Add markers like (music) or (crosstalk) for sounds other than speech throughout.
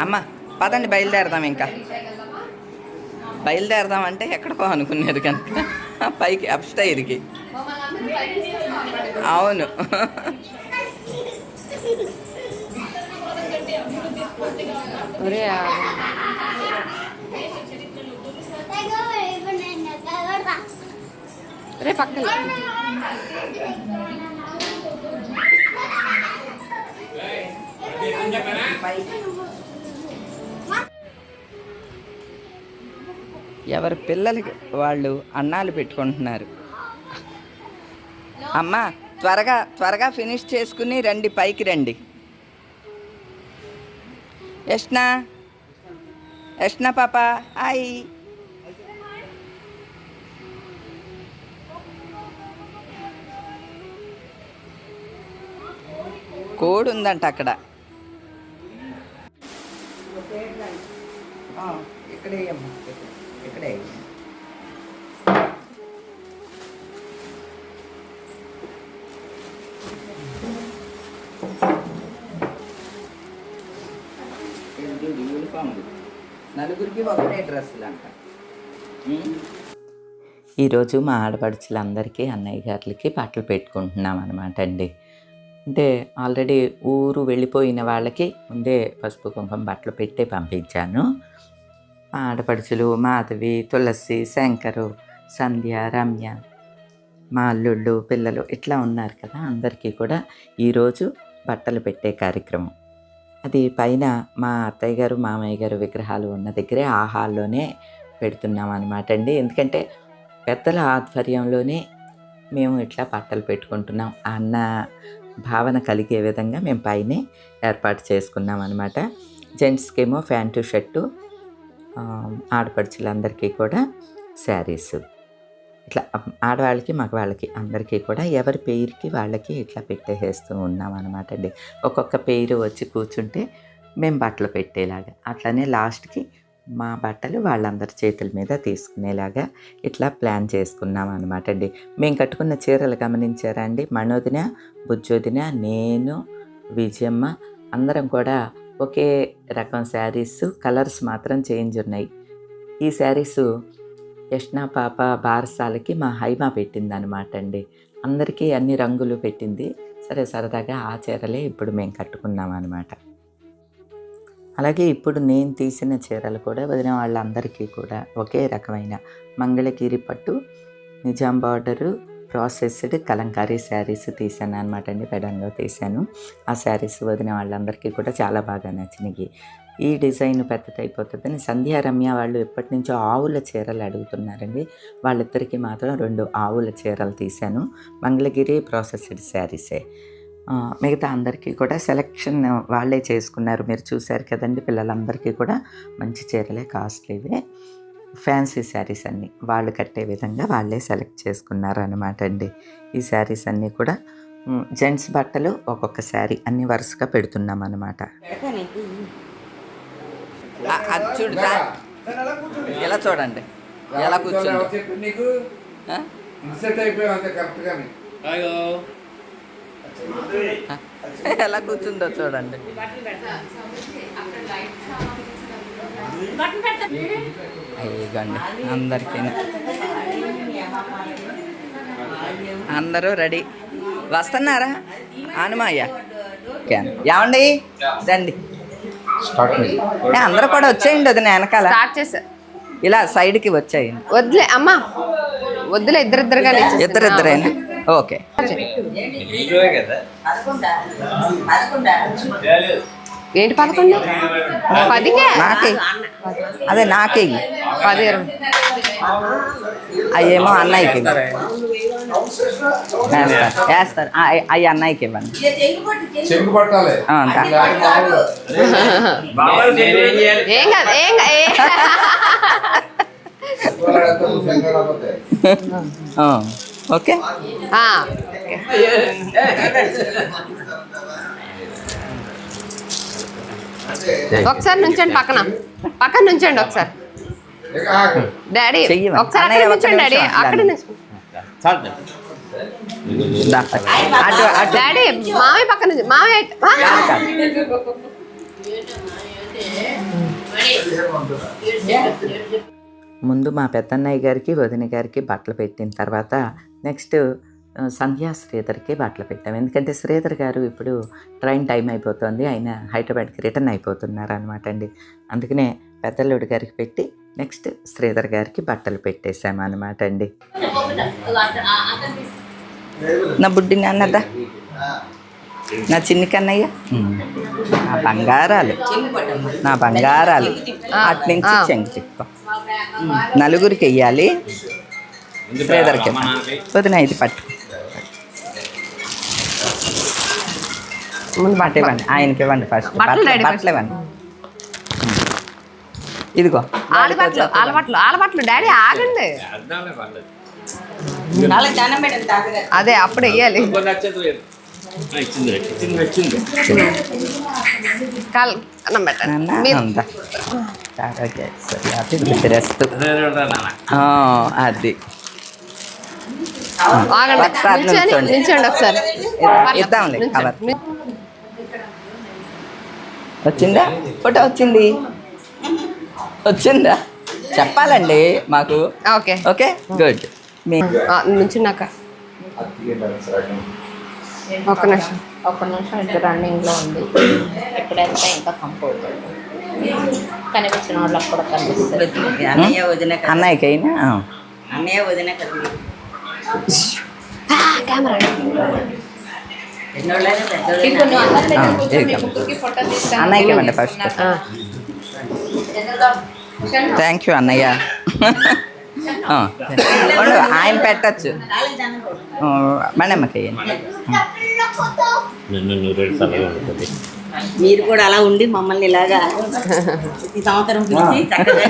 అమ్మ పదండి బయలుదేరదాం ఇంకా. బయలుదేరదాం అంటే ఎక్కడికో అనుకునేది కనుక పైకి అప్స్టైర్కి అవును. ఒరే రే పక్కన. ఎవరి పిల్లలకి వాళ్ళు అన్నాలు పెట్టుకుంటున్నారు. అమ్మ త్వరగా త్వరగా ఫినిష్ చేసుకుని రండి పైకి రండి. యష్నా యష్నా పాప హాయ్. కోడి ఉందంట అక్కడ ఇక్కడే ఇక్కడే. నలుగురికి ఒకటే డ్రెస్సులు అంట ఈరోజు మా ఆడపడుచులందరికీ అన్నయ్య గారికి బట్టలు పెట్టుకుంటున్నాం అనమాట అండి. అంటే ఆల్రెడీ ఊరు వెళ్ళిపోయిన వాళ్ళకి ముందే పసుపు కుంకుమ బట్టలు పెట్టి పంపించాను. ఆడపడుచులు మాధవి తులసి శంకరు సంధ్య రమ్య మా అల్లుళ్ళు పిల్లలు ఇట్లా ఉన్నారు కదా అందరికీ కూడా ఈరోజు బట్టలు పెట్టే కార్యక్రమం. అది పైన మా అత్తయ్య గారు మామయ్య గారు విగ్రహాలు ఉన్న దగ్గరే ఆ హాల్లోనే పెడుతున్నాం అనమాట అండి. ఎందుకంటే పెద్దల ఆధ్వర్యంలోనే మేము ఇట్లా బట్టలు పెట్టుకుంటున్నాం అన్న భావన కలిగే విధంగా మేము పైనే ఏర్పాటు చేసుకున్నాం అనమాట జెంట్స్కేమో ప్యాంటు షర్టు ఆడపడుచులందరికీ కూడా శారీస్. ఇట్లా ఆడవాళ్ళకి మగవాళ్ళకి అందరికీ కూడా ఎవరి పేరుకి వాళ్ళకి ఇట్లా పెట్టేసేస్తూ ఉన్నాం అనమాట అండి. ఒక్కొక్క పేరు వచ్చి కూర్చుంటే మేము బట్టలు పెట్టేలాగా అట్లనే లాస్ట్కి మా బట్టలు వాళ్ళందరి చేతుల మీద తీసుకునేలాగా ఇట్లా ప్లాన్ చేసుకున్నాం అనమాట అండి. మేము కట్టుకున్న చీరలు గమనించారా అండి? మనోదిన బుజ్జోదిన నేను విజయమ్మ అందరం కూడా ఒకే రకం శారీస్ కలర్స్ మాత్రం చేంజ్ ఉన్నాయి. ఈ శారీస్ యష్నా పాప బారసాలకి మా హైమా పెట్టింది అనమాట అండి. అందరికీ అన్ని రంగులు పెట్టింది. సరే సరదాగా ఆ చీరలే ఇప్పుడు మేము కట్టుకున్నాం అనమాట అలాగే ఇప్పుడు నేను తీసిన చీరలు కూడా వదిన వాళ్ళందరికీ కూడా ఒకే రకమైన మంగళగిరి పట్టు నిజాం బార్డరు ప్రాసెస్డ్ కలంకారీ శారీస్ తీసాను అనమాట అండి పెడన్లో తీశాను ఆ శారీస్ వదిన వాళ్ళందరికీ కూడా చాలా బాగా నచ్చినాయి. ఈ డిజైన్ పెద్దదైపోతుందని సంధ్యా రమ్య వాళ్ళు ఎప్పటి నుంచో ఆవుల చీరలు అడుగుతున్నారండి. వాళ్ళిద్దరికీ మాత్రం రెండు ఆవుల చీరలు తీశాను మంగళగిరి ప్రాసెస్డ్ శారీసే. మిగతా అందరికీ కూడా సెలెక్షన్ వాళ్ళే చేసుకున్నారు. మీరు చూశారు కదండి పిల్లలందరికీ కూడా మంచి చీరలే కాస్ట్లీవే. ఫ్యాన్సీ శారీస్ అన్నీ వాళ్ళు కట్టే విధంగా వాళ్ళే సెలెక్ట్ చేసుకున్నారు అనమాట అండి. ఈ శారీస్ అన్నీ కూడా జెంట్స్ బట్టలు ఒక్కొక్క శారీ అన్ని వరుసగా పెడుతున్నాం అనమాట ఎలా చూడండి? ఎలా కూర్చుందో? (laughs) ఎలా కూర్చుందో చూడండి. అయ్యండి అందరికీ. అందరూ రెడీ. వస్తున్నారా? హనుమయ్య ఏమండి? రండి. అందరూ కూడా వచ్చేయండి అది వెనకాల. స్టార్ట్ చేసా. ఇలా సైడ్కి వచ్చేయండి. వద్దులే అమ్మా. వద్దులే ఇద్దరిద్దరుగా ఇద్దరిద్దరేనా? ఓకే. ఏంటి పదకొండు పదికే నాకే అదే నాకే. పది అయ్యేమో అన్నయ్యకి. వేస్తారు అయ్యి అన్నయ్యకి ఇవ్వండి. ఏం కాదు ఏం ఓకే ఆ, ఒకసారి నుంచండి పక్కన. పక్కన నుంచండి ఒకసారి. డాడీ. ఒకసారి అక్కడ నుంచండి డాడీ. అక్కడ డాడీ మామయ్య పక్కన నుంచి. మామయ్య. ముందు మా పెద్దన్నయ్య గారికి వదిన గారికి బట్టలు పెట్టిన తర్వాత నెక్స్ట్ సంధ్యా శ్రీధర్కి బట్టలు పెట్టాం. ఎందుకంటే శ్రీధర్ గారు ఇప్పుడు ట్రైన్ టైం అయిపోతుంది. ఆయన హైదరాబాద్కి రిటర్న్ అయిపోతున్నారు అనమాట అండి. అందుకనే పెద్దల్లుడి గారికి పెట్టి నెక్స్ట్ శ్రీధర్ గారికి బట్టలు పెట్టేశాము అనమాట అండి. నా బుడ్డి నాన్నదా? నా చిన్ని కన్నయ్య? నా బంగారాలు. నా బంగారాలు. అటు నుంచి చెంగు నలుగురికి వెయ్యాలి. శ్రీధర్కి వదిన ఇది పట్టు. ముందు బట్ట ఇవ్వండి. ఆయనకి ఇవ్వండి ఫస్ట్ బట్టలు ఇవ్వండి. ఇదిగో. ఆలబట్లు ఆలబట్లు ఆలబట్లు డాడీ ఆగండి. అదే అప్పుడు వెయ్యాలి ఇచ్చింది ఒకసారి నిల్చోండి. ఒకసారి. ఇద్దాంలే, నిల్చోండి. కవర్. వచ్చిందా? ఫోటో వచ్చింది. వచ్చిందా? చెప్పాలండి మాకు. ఓకే. ఓకే? గుడ్. నిల్చున్నాక. ఒక్క నిమిషం. ఒక నిమిషం ఇది రన్నింగ్లో ఉంది. ఎప్పుడైతే ఇంకా కంపోజ్ కనిపించిన వాళ్ళకి కూడా కనిపిస్తుంది. అన్నయ్య వదిన కదా అన్నయ్యకి అయినా అన్నయ్య వదిన కదా కెమెరా. అన్నయ్యకి ఇవ్వండి ఫస్ట్ థ్యాంక్ యూ అన్నయ్య. ఆయన పెట్టచ్చు. ఉంటుంది మీరు కూడా అలా ఉండి మమ్మల్ని ఇలాగా ఈ సంవత్సరం పిలిచి చక్కగా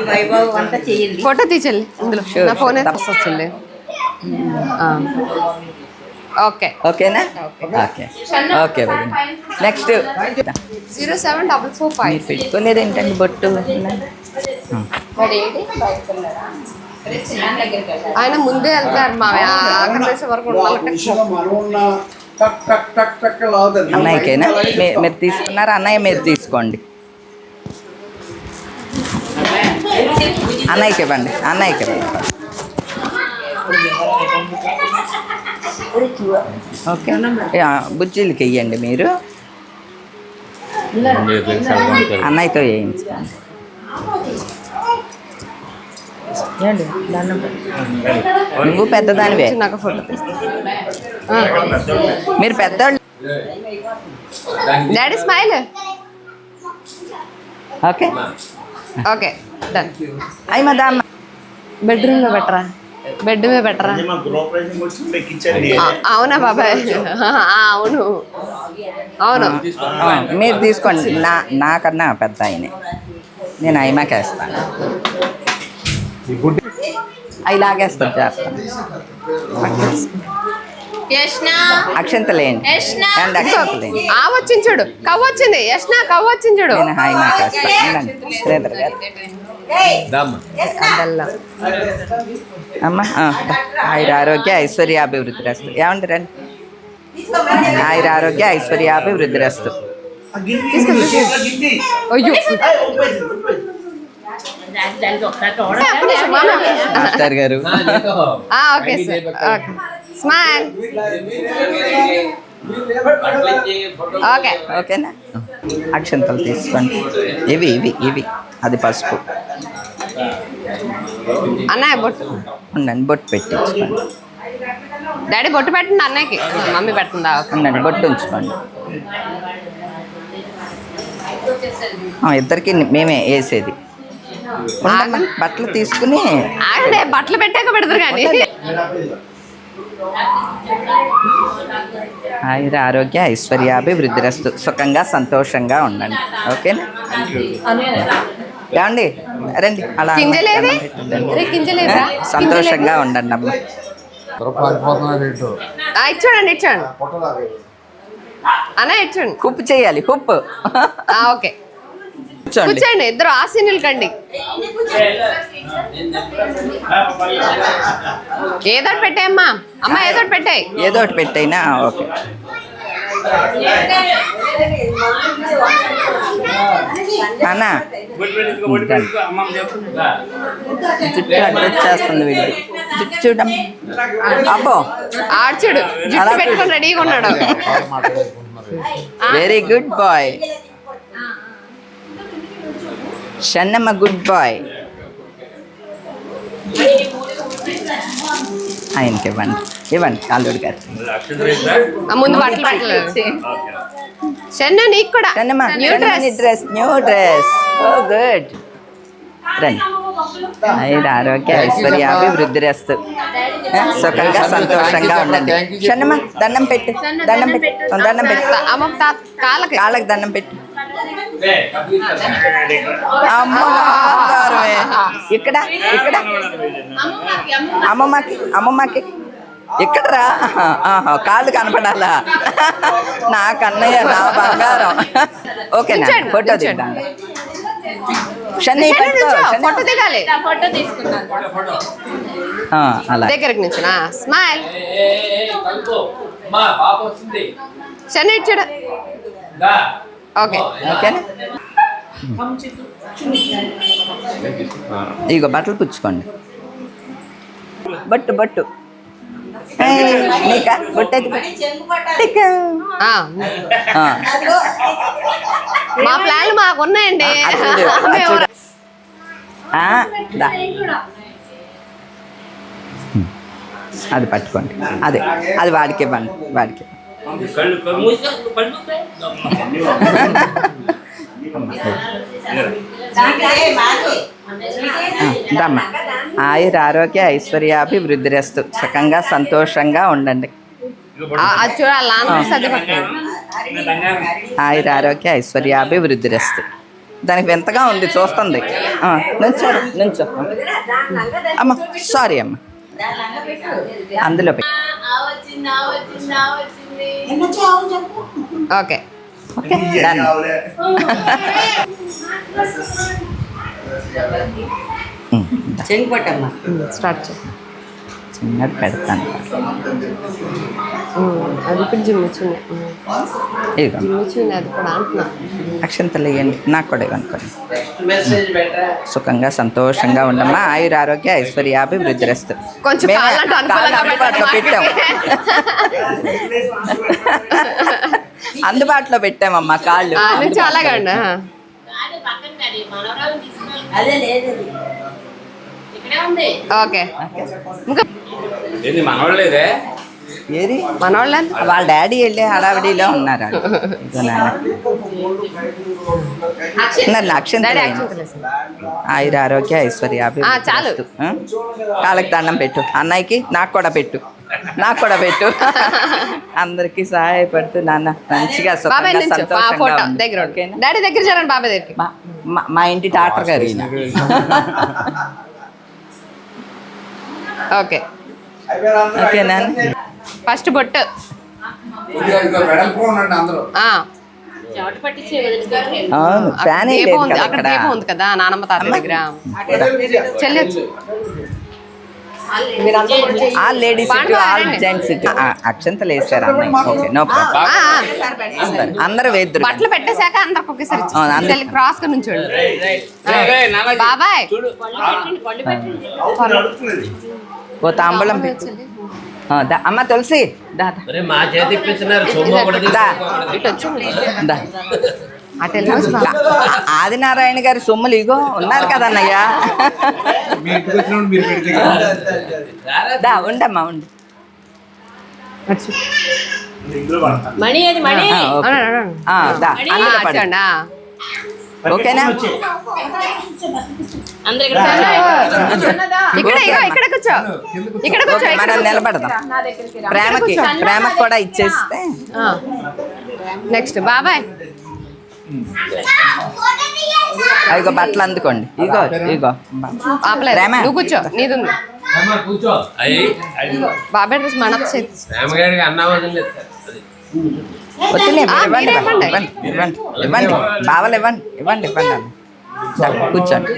ఈ వైభవం అంతా చేయండి. ఫోటో తీచెల్లి ఇందులో. Phone sure. ఓకే ఓకేనా okay okay next zero seven double four five మీరు పెట్టుకునేది ఏంటండి బొట్టు? వెళ్ళాడు ఆయన ముందే వెళ్తారు మా నిమిషం వరకు ఉండాలంటే టక్ టక్ టక్ టక్ లాగుతుంది అన్నయ్యకేనా? మీ- మీరు తీసుకున్నారా? అన్నయ్య మీరు తీసుకోండి. అన్నయ్యకి ఇవ్వండి. అన్నయ్యకి ఇవ్వండి. ఓకే యా, బుజ్జిలకి ఇవ్వండి మీరు. అన్నయ్యతో వేయించుకోండి. నువ్వు పెద్దదానివే. నాకు ఫోటో మీరు పెద్దోళ్ళు. Daddy smile okay. Okay done అయ్యి మా దామ్మ. బెడ్రూమ్లో పెట్టరా? బెడ్ మీద పెట్టరా అవునా బాబాయ్? ఆ, అవును. అవును. మీరు తీసుకోండి. నా నాకన్నా పెద్ద ఆయనే. నేను అయిమాకేస్తాను అవి లాగేస్తాను చేస్తాను. యష్ణ అక్షంతలేండి అక్షంతలేండి ఆ వచ్చింది చూడు. కవ్వు వచ్చింది. యష్ణ కవ్వు వచ్చింది చూడు. నేను అయిమాకేస్తాను ఉండండి. శ్రీధర్ గారు. అమ్మ ఆయుర ఆరోగ్య ఐశ్వర్యాభివృద్ధి రస్తు. ఏమండి రండి. ఆయుర ఆరోగ్య ఐశ్వర్యాభివృద్ధి రస్తు. అయ్యో. మాస్టర్ గారు. ఆ, okay sir. Okay. Smile okay ఓకేనా? అక్షంతలు తీసుకోండి. ఇవి ఇవి ఇవి. అది పసుపు. అన్నయ్య బొట్టు. ఉండండి బొట్టు పెట్టించుకోండి. డాడీ బొట్టు పెట్టండి అన్నయ్యకి. మమ్మీ పెడుతుందా ఉండండి బొట్టు ఉంచుకోండి. ఇద్దరికి మేమే వేసేది. బట్టలు తీసుకుని బట్టలు పెట్టాక పెడతారు కానీ. ఆయుర ఆరోగ్య ఐశ్వర్యాభివృద్ధి రస్తు సుఖంగా సంతోషంగా ఉండండి. ఓకేనా? ఏమండి? రండి. అలా సంతోషంగా ఉండండి అమ్మ. ఇచ్చాడండి ఇచ్చాడు అన్న ఇచ్చాడు కుప్పు చేయాలి ఆ, ఓకే. కూర్చోండి. ఇద్దరు ఆసీనులు కండి ఏదో పెట్టాయమ్మా అమ్మ. ఏదో పెట్టాయి ఏదో ఒకటి పెట్టైనా? ఓకే. నాన్న. బొట్టు పెట్టుకో, బొట్టు పెట్టుకో, అమ్మమ్మ చెప్పు. దా. జుట్టు జుట్టు చూడమ్మ అబ్బో ఆడ్చుడు జుట్టు పెట్టుకొని రెడీగా ఉన్నాడు. Very good boy షన్నమ్మ good boy ఆయనకి ఇవ్వండి. ఇవ్వండి అల్లుడు గారు. ముందు చెన్న నీకు కూడా. షన్నమ్మ new dress. Dress new dress. Oh good. రండి. ఐదు ఆరోగ్య ఐశ్వర్య అభివృద్ధి రస్తు సుఖంగా సంతోషంగా ఉండండి. షన్నమ్మ దండం పెట్టు. దండం పెట్టు. దండం పెట్టు కాళ్ళకి. కాళ్ళకి దండం పెట్టు. లే, కప్పు తీసుకో. అమ్మ బంగారమే. ఇక్కడ ఇక్కడ అమ్మమ్మకి అమ్మమ్మకి ఇక్కడరా ఆహా, కాళ్ళు కనపడాలా నా కన్నయ్య నా బంగారం ఓకేనా కూర్చోండి, ఫోటో షన్నీ షన్నీ. ఫోటో దిగాలి ఆ, అలా దగ్గరికి నుంచి స్మైల్ చెన్న ఇచ్చాడు. ఓకే ఓకేనా ఇగో బట్టలు పుచ్చుకోండి. బట్టు బట్టు. నీకా? మా ప్లాన్లు మాకు ఉన్నాయండి. (laughs) అది పట్టుకోండి. అదే అది వాడికి ఇవ్వండి వాడికి. కళ్ళు కళ్ళు మూసుకో, కళ్ళు మూసుకో. దమ్మ ఆయుర ఆరోగ్య ఐశ్వర్యాభివృద్ధి రస్తు సుఖంగా సంతోషంగా ఉండండి. ఆయుర ఆరోగ్య ఐశ్వర్యాభివృద్ధి రస్తు దానికి వింతగా ఉంది చూస్తుంది. నుంచో నుంచో. అమ్మ సారీ అమ్మ. అందులో పెట్టి. ఓకే. ఓకే డన్ స్టార్ట్ చేయి. చిన్నది పెడతాను. అది ఇప్పుడు జిమ్మి చిన్న ఇదిగో. జిమ్మి చిన్న అది కూడా అంటున్నా. అక్షంతలు ఇవ్వండి నాకు కూడా ఇవ్వనుకోండి సుఖంగా సంతోషంగా ఉండమ్మా. ఆయుర ఆరోగ్య ఐశ్వర్యాభివృద్ధి రస్తు. కొంచెం కాళ్ళు అందుబాటులో పెట్టాం అందుబాటులో పెట్టామమ్మా కాళ్ళు. ఆ. అదే లేదు ఓకే ఇంకా ఏంది మనోళ్ళ వాళ్ళ డాడీ వెళ్ళి హడావిడిలో ఉన్నారు. ఆయుర ఆరోగ్య ఐశ్వర్యాభివృద్ధి ఆ, చాలు. కాళ్ళకి దండం పెట్టు అన్నయ్యకి నాకు కూడా పెట్టు నాకు కూడా పెట్టు అందరికి సహాయపడుతూ నాన్న మంచిగా. దగ్గర? డాడీ దగ్గర చేరండి బాబాయ్ దగ్గరికి మా- ఇంటి డాక్టర్ గారు. ఓకే. ఓకేనా ఫస్ట్ బొట్టు. దీపం ఉంది అక్కడ దీపం ఉంది కదా నానమ్మ తాత దగ్గర. చెల్లెచ్చు all ladies all. Gents okay no problem. అందరూ వేద్దరు బట్టలు పెట్టేశాక అందరికి ఒకేసారి క్రాస్గా నాన్న బాబాయ్. ఓ తాంబూలం పెట్టు. అమ్మ తులసి ఆదినారాయణ గారి సొమ్ములు ఇగో ఉన్నారు కదా అన్నయ్య. మీ ఇంటికి వచ్చినప్పుడు మీరు పెడితే దా ఉండమ్మా ఉండు. మణి అది మణి? దా. అందులో ఓకేనా? అందరు ఇక్కడ ఇక్కడ ఇగో ఇక్కడ కూర్చో. ఇక్కడ కూర్చో ఓకే, ఇక్కడ మనం నిలబడదాం. ప్రేమకి ప్రేమకి కూడా ఇచ్చేస్తే. నెక్స్ట్ బాబాయ్. ఇగో బట్టలు అందుకోండి. ఇగో ఇగో. నువ్వు కూర్చో నీది బాబాయ్ డ్రెస్ మన వద్దులే ఇవ్వండి ఇవ్వండి ఇవ్వండి. ఇవ్వండి ఇవ్వండి బావలు ఇవ్వండి ఇవ్వండి ఇవ్వండి అన్న. కూర్చోండి.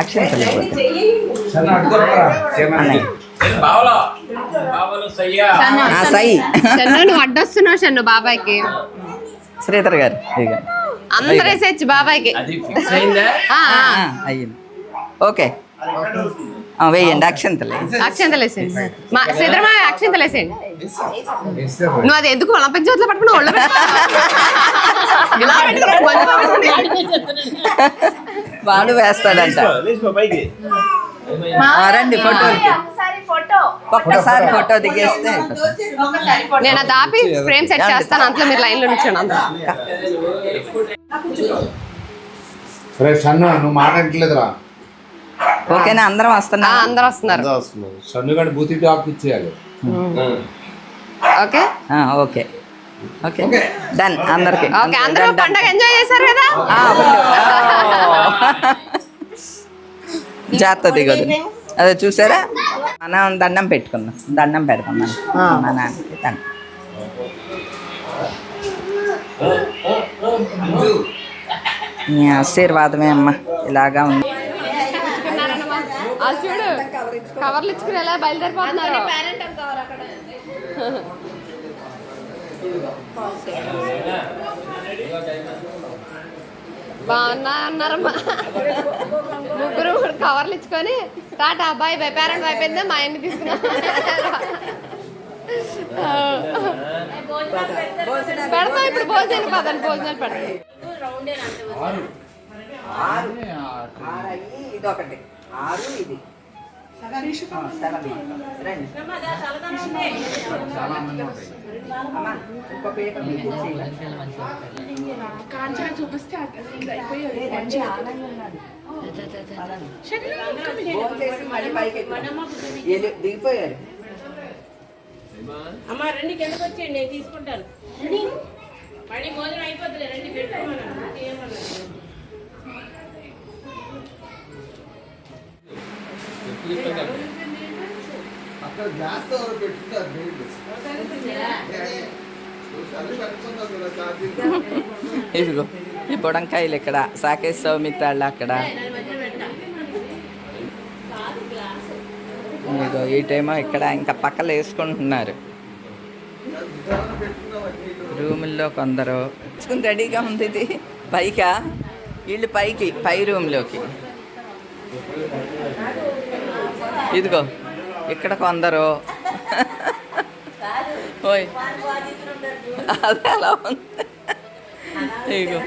అక్షంతలు. అన్నయ్య. సై. నువ్వు అడ్డొస్తున్నావు షన్ను బాబాయ్కి. శ్రీధర్ గారు అందరూ బాబాయ్కి. అయిందా? ఓకే. వేయండి అక్షంతలే అక్షంతలు వేసేయండి. మా శ్రీధరమా అక్షంతలు వేసేయండి. నువ్వు అది ఎందుకు ఒలింపిక్ జ్యోతిలో పట్టుకుని ఒళ్ళు. వాడు వేస్తాడంట. ఆ, రండి ఒక్కసారి ఫోటో. దిగేస్తే. నేను అది ఆపి ఫ్రేమ్ సెట్ చేస్తాను అంతలో మీరు లైన్లో నుంచోండి అందరూ. నువ్వు మాట్లాడట్లేదురా. ఓకేనా అందరం వస్తున్నా అందరూ వస్తున్నారు సన్ను గారి బూతి టాప్ ఇచ్చేయాలి ఓకే ఆ, ఓకే ఓకే డన్ అందరికి ఓకే అందరూ పండగ ఎంజాయ్ చేశారు కదా జాగ్రత్త దిగదు అదే చూసారా మనం దండం పెట్టుకుందాం దండం పెడతాం మనం మా నాన్నకి దండం నీ ఆశీర్వాదమే అమ్మ ఇలాగా ఉంది అది చూడు కవర్లు ఇచ్చుకుని ఎలా బయలుదేరిపోతున్నారు? బాగున్నా అన్నారమ్మా. ముగ్గురు కవర్లు ఇచ్చుకొని టాటా బాయ్ బాయ్ పేరెంట్ అయిపోయిందా మా ఆయన్ని తీసుకున్నా. పెడతా ఇప్పుడు భోజనాలు పదండి భోజనాలు పెడతాం. ఇది ఒకటి ఆరు ఇది. దిగిపోయారు అమ్మ రండి కిందకు వచ్చేయండి నేను తీసుకుంటాను. మళ్ళీ భోజనం అయిపోతుంది రండి పెట్టుకోమన్నా. అక్కడ గ్యాస్ ఎవరు పెట్టుకుంటారు ఇదిగో ఈ బుడంకాయలు ఇక్కడ సాకేష్ సౌమిత్రాళ్ళు అక్కడ. ఇదిగో ఈ టైమో ఇక్కడ ఇంకా పక్కలు వేసుకుంటున్నారు. రూముల్లో కొందరు. తీసుకుని రెడీగా ఉంది ఇది. పైకా? వీళ్ళు పైకి పై రూమ్లోకి. ఇదిగో ఇక్కడ కొందరు. ఓయ్. అదే అలా ఉంది. ఇగో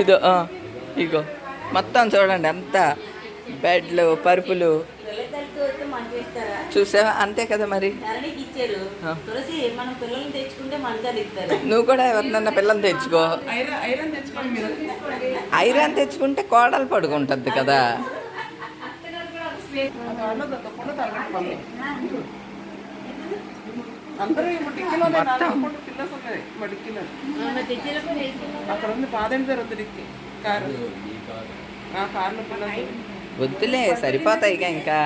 ఇదో ఆ, ఇగో మొత్తం చూడండి అంత. బెడ్లు పరుపులు. చూసావా? అంతే కదా మరి. నువ్వు కూడా ఎవరినన్నా పిల్లలు తెచ్చుకో. ఐరన్ తెచ్చుకుంటే కోడలు పడుకుంటుంది కదా. అక్కడ ఉంది పాదండి సార్ వద్దు కారు. ఆ కార్లో పిల్లలు వద్దులే సరిపోతాయిగా ఇంకా.